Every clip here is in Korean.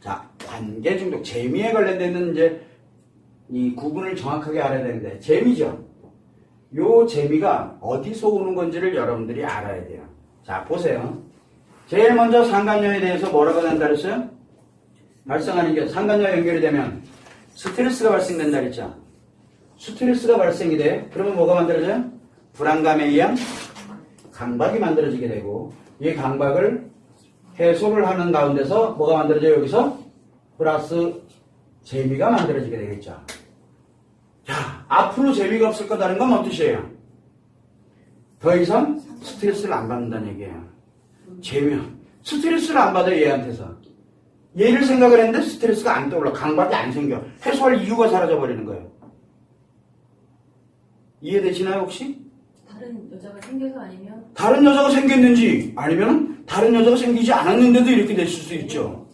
자, 관계 중독, 재미에 관련된 이제 이 구분을 정확하게 알아야 되는데, 재미죠? 요 재미가 어디서 오는 건지를 여러분들이 알아야 돼요. 자, 보세요. 제일 먼저 상간녀에 대해서 뭐라고 한다 그랬어요? 발생하는 게 상간녀와 연결이 되면 스트레스가 발생된다 그랬죠? 스트레스가 발생이 돼. 그러면 뭐가 만들어져요? 불안감에 의한 강박이 만들어지게 되고 이 강박을 해소를 하는 가운데서 뭐가 만들어져요? 여기서 플러스 재미가 만들어지게 되겠죠. 자, 앞으로 재미가 없을 거다는 건 뭔 뜻이에요? 더 이상 스트레스를 안 받는다는 얘기예요. 재미. 스트레스를 안 받아요, 얘한테서. 얘를 생각을 했는데 스트레스가 안 떠올라. 강박이 안 생겨. 해소할 이유가 사라져버리는 거예요. 이해되시나요, 혹시? 다른 여자가 생겨서 아니면 다른 여자가 생겼는지 아니면 다른 여자가 생기지 않았는데도 이렇게 됐을 수 있죠.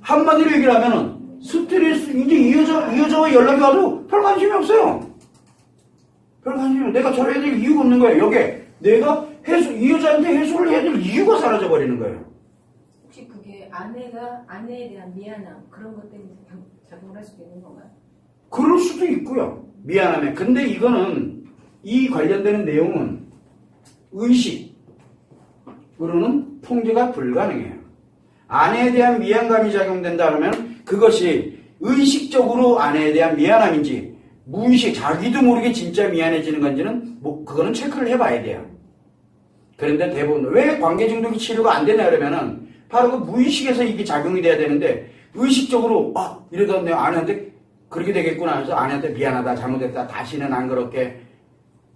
한마디로 얘기를 하면은 스트레스 이제 이 여자 이 여자와 연락이 와도 별 관심이 없어요. 별 관심이 없어요. 내가 저래야 될 이유가 없는 거예요. 여기에 내가 해소 이 여자한테 해소를 해야 될 이유가 사라져 버리는 거예요. 혹시 그게 아내가 아내에 대한 미안함 그런 것 때문에 작- 작용을 할 수도 있는 건가요? 그럴 수도 있고요. 미안하면. 근데 이거는 이 관련되는 내용은 의식으로는 통제가 불가능해요. 아내에 대한 미안감이 작용된다 그러면 그것이 의식적으로 아내에 대한 미안함인지 무의식 자기도 모르게 진짜 미안해지는 건지는 뭐 그거는 체크를 해봐야 돼요. 그런데 대부분 왜 관계 중독이 치료가 안 되냐 그러면은 바로 그 무의식에서 이게 작용이 돼야 되는데 의식적으로 아 이러다 내가 아내한테 그렇게 되겠구나 해서 아내한테 미안하다 잘못했다 다시는 안 그렇게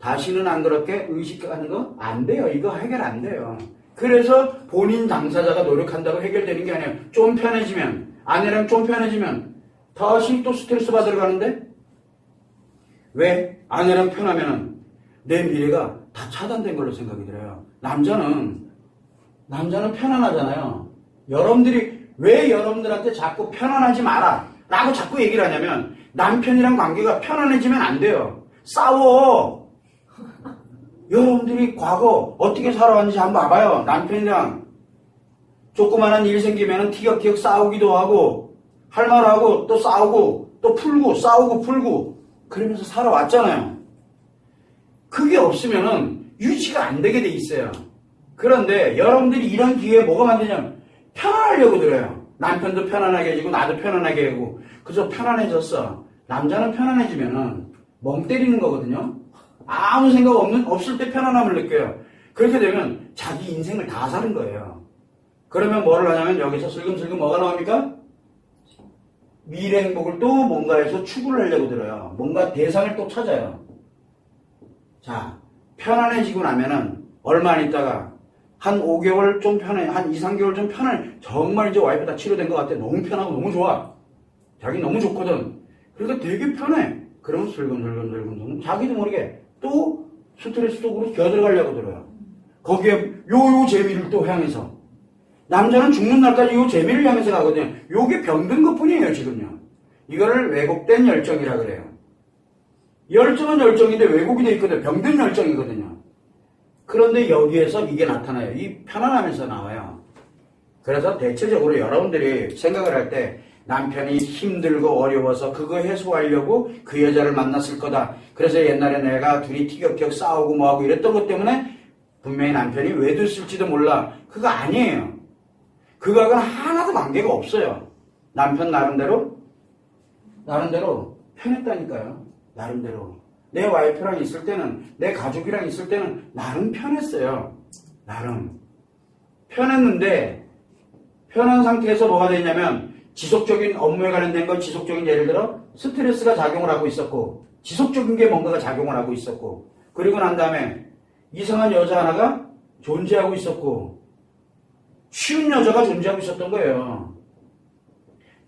다시는 안 그렇게 의식하는 거안 돼요. 이거 해결 안 돼요. 그래서 본인 당사자가 노력한다고 해결되는 게 아니에요. 좀 편해지면 아내랑 좀 편해지면 다시 또 스트레스 받으러 가는데? 왜? 아내랑 편하면은 내 미래가 다 차단된 걸로 생각이 들어요. 남자는 남자는 편안하잖아요. 여러분들이 왜 여러분들한테 자꾸 편안하지 마라 라고 자꾸 얘기를 하냐면 남편이랑 관계가 편안해지면 안 돼요. 싸워. 여러분들이 과거 어떻게 살아왔는지 한번 봐봐요. 남편이랑 조그마한 일 생기면 티격티격 싸우기도 하고 할 말하고 또 싸우고 또 풀고 싸우고 풀고 그러면서 살아왔잖아요. 그게 없으면은 유지가 안 되게 돼 있어요. 그런데 여러분들이 이런 기회에 뭐가 만드냐면 편안하려고 들어요. 남편도 편안하게 해주고 나도 편안하게 하고 그래서 편안해졌어. 남자는 편안해지면은 멍 때리는 거거든요. 아무 생각 없는 없을 때 편안함을 느껴요. 그렇게 되면 자기 인생을 다 사는 거예요. 그러면 뭐를 하냐면 여기서 슬금슬금 뭐가 나옵니까? 미래 행복을 또 뭔가에서 추구를 하려고 들어요. 뭔가 대상을 또 찾아요. 자, 편안해지고 나면은 얼마 안 있다가 한 5개월 좀 편해, 한 2, 3개월 좀 편해. 정말 이제 와이프 다 치료된 것 같아. 너무 편하고 너무 좋아. 자기 너무 좋거든. 그러니까 되게 편해. 그러면 슬금슬금슬금 자기도 모르게 또 스트레스 속으로 겨들어가려고 들어요. 거기에 요 요 재미를 또 향해서. 남자는 죽는 날까지 요 재미를 향해서 가거든요. 요게 병든 것 뿐이에요, 지금요. 이거를 왜곡된 열정이라 그래요. 열정은 열정인데 왜곡이 돼 있거든요. 병든 열정이거든요. 그런데 여기에서 이게 나타나요. 이 편안함에서 나와요. 그래서 대체적으로 여러분들이 생각을 할 때 남편이 힘들고 어려워서 그거 해소하려고 그 여자를 만났을 거다. 그래서 옛날에 내가 둘이 티격태격 싸우고 뭐하고 이랬던 것 때문에 분명히 남편이 왜 됐을지도 몰라. 그거 아니에요. 그거하고는 하나도 관계가 없어요. 남편 나름대로 나름대로 편했다니까요. 나름대로. 내 와이프랑 있을 때는, 내 가족이랑 있을 때는 나름 편했어요. 나름. 편했는데, 편한 상태에서 뭐가 됐냐면, 지속적인 업무에 관련된 건 지속적인 예를 들어, 스트레스가 작용을 하고 있었고, 지속적인 게 뭔가가 작용을 하고 있었고, 그리고 난 다음에, 이상한 여자 하나가 존재하고 있었고, 쉬운 여자가 존재하고 있었던 거예요.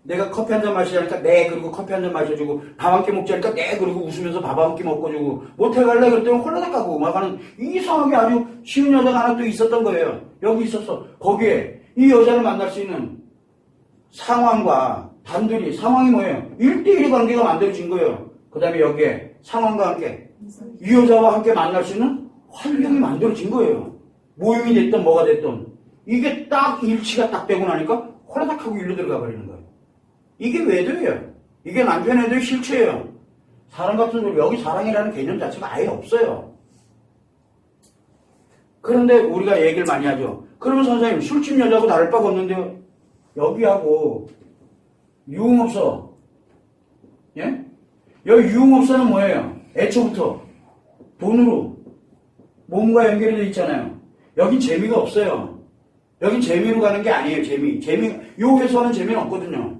내가 커피 한 잔 마시자니까 네 그리고 커피 한 잔 마셔주고 밥 한 끼 먹자니까 네 그리고 웃으면서 밥 한 끼 먹고 주고 모텔 갈래 그랬더니 홀라닥 가고 막 하는 이상하게 아주 쉬운 여자가 하나 또 있었던 거예요 여기 있었어 거기에 이 여자를 만날 수 있는 상황과 단둘이 상황이 뭐예요 1대1의 관계가 만들어진 거예요 그 다음에 여기에 상황과 함께 이 여자와 함께 만날 수 있는 환경이 만들어진 거예요 모임이 됐든 뭐가 됐든 이게 딱 일치가 딱 되고 나니까 호라닥 하고 일로 들어가 버리는 거예요. 이게 외도예요. 이게 남편의 애도의 실체예요. 사랑 같은 소리, 여기 사랑이라는 개념 자체가 아예 없어요. 그런데 우리가 얘기를 많이 하죠. 그러면 선생님, 술집 여자하고 다를 바가 없는데요. 여기하고 유흥업소. 예? 여기 유흥업소는 뭐예요? 애초부터 돈으로 몸과 연결이 돼 있잖아요. 여긴 재미가 없어요. 여긴 재미로 가는 게 아니에요, 재미. 재미, 요 회사는 재미는 없거든요.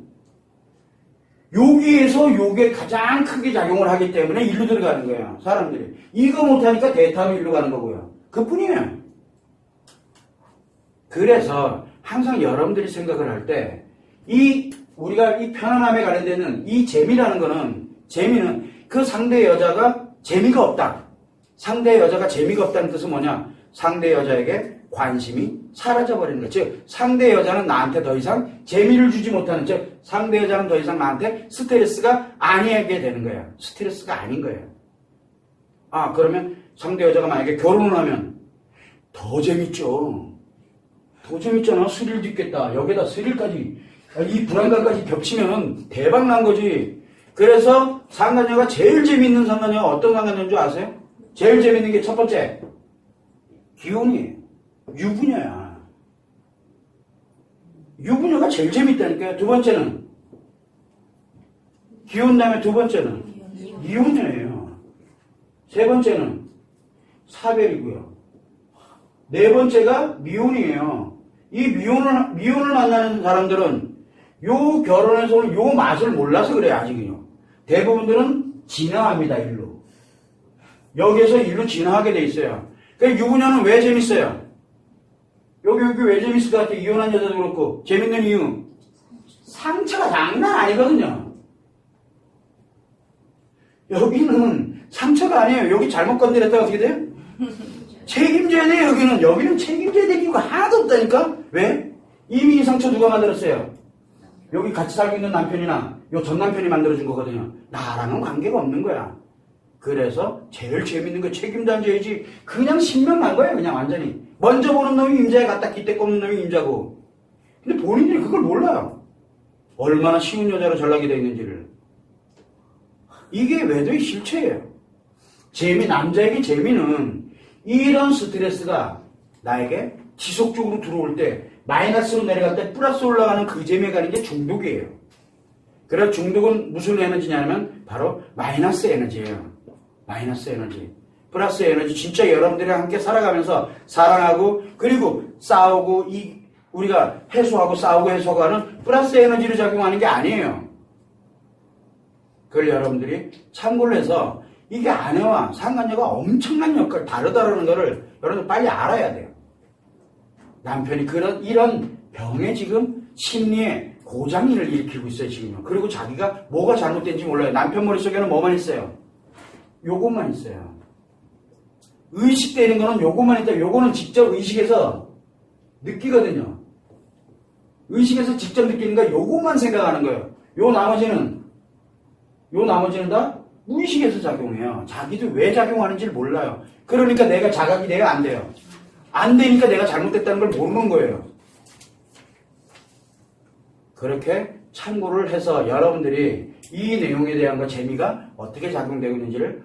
여기에서 요게 가장 크게 작용을 하기 때문에 일로 들어가는 거예요, 사람들이. 이거 못하니까 대타로 일로 가는 거고요. 그 뿐이에요. 그래서 항상 여러분들이 생각을 할 때, 이, 우리가 이 편안함에 관련되는 이 재미라는 거는, 재미는 그 상대 여자가 재미가 없다. 상대 여자가 재미가 없다는 뜻은 뭐냐? 상대 여자에게 관심이 사라져버리는 거죠. 즉, 상대 여자는 나한테 더 이상 재미를 주지 못하는, 즉, 상대 여자는 더 이상 나한테 스트레스가 아니게 되는 거예요. 스트레스가 아닌 거예요. 아, 그러면 상대 여자가 만약에 결혼을 하면 더 재밌죠. 더 재밌잖아. 스릴 듣겠다. 여기다 스릴까지, 이 불안감까지 겹치면 대박 난 거지. 그래서 상간녀가 제일 재밌는 상간녀가 어떤 상간녀인 줄 아세요? 제일 재밌는 게 첫 번째, 기혼이에요. 유부녀야. 유부녀가 제일 재밌다니까요. 두 번째는, 기혼 다음에 두 번째는, 이혼녀예요. 세 번째는, 사별이고요. 네 번째가 미혼이에요. 이 미혼을, 미혼을 만나는 사람들은 요 결혼에서는 요 맛을 몰라서 그래요, 아직은요. 대부분들은 진화합니다, 일로. 여기에서 일로 진화하게 돼 있어요. 그러니까 유부녀는 왜 재밌어요? 여기, 여기 왜 재밌을 것 같아요? 이혼한 여자도 그렇고. 재밌는 이유. 상처가 장난 아니거든요. 여기는 상처가 아니에요. 여기 잘못 건드렸다가 어떻게 돼요? 책임져야 돼요, 여기는. 여기는 책임져야 될 이유가 하나도 없다니까? 왜? 이미 이 상처 누가 만들었어요? 여기 같이 살고 있는 남편이나 요 전 남편이 만들어준 거거든요. 나랑은 관계가 없는 거야. 그래서 제일 재밌는 거 책임단져야지. 그냥 신명 난 거야, 그냥 완전히. 먼저 보는 놈이 임자에 갖다 기대 꼽는 놈이 임자고. 근데 본인들이 그걸 몰라요. 얼마나 쉬운 여자로 전락이 되어 있는지를. 이게 외도의 실체예요. 재미, 남자에게 재미는 이런 스트레스가 나에게 지속적으로 들어올 때 마이너스로 내려갈 때 플러스 올라가는 그 재미가 가는 게 중독이에요. 그래서 중독은 무슨 에너지냐면 바로 마이너스 에너지예요. 마이너스 에너지. 플러스 에너지 진짜 여러분들이랑 함께 살아가면서 사랑하고 그리고 싸우고 이 우리가 해소하고 싸우고 해소하고 하는 플러스 에너지로 작용하는 게 아니에요. 그걸 여러분들이 참고를 해서 이게 아내와 상간녀가 엄청난 역할 다르다라는 거를 여러분들 빨리 알아야 돼요. 남편이 그런 이런 병에 지금 심리에 고장을 일으키고 있어요 지금요. 그리고 자기가 뭐가 잘못된지 몰라요. 남편 머릿속에는 뭐만 있어요? 요것만 있어요. 의식되는 거는 요것만 있다. 요거는 직접 의식해서 느끼거든요. 의식에서 직접 느끼는 거 요것만 생각하는 거예요. 요 나머지는 요 나머지는 다 무의식에서 작용해요. 자기도 왜 작용하는지 를 몰라요. 그러니까 내가 자각이 내가 안 돼요. 안 되니까 내가 잘못됐다는 걸 모르는 거예요. 그렇게 참고를 해서 여러분들이 이 내용에 대한 거 재미가 어떻게 작용되고 있는지를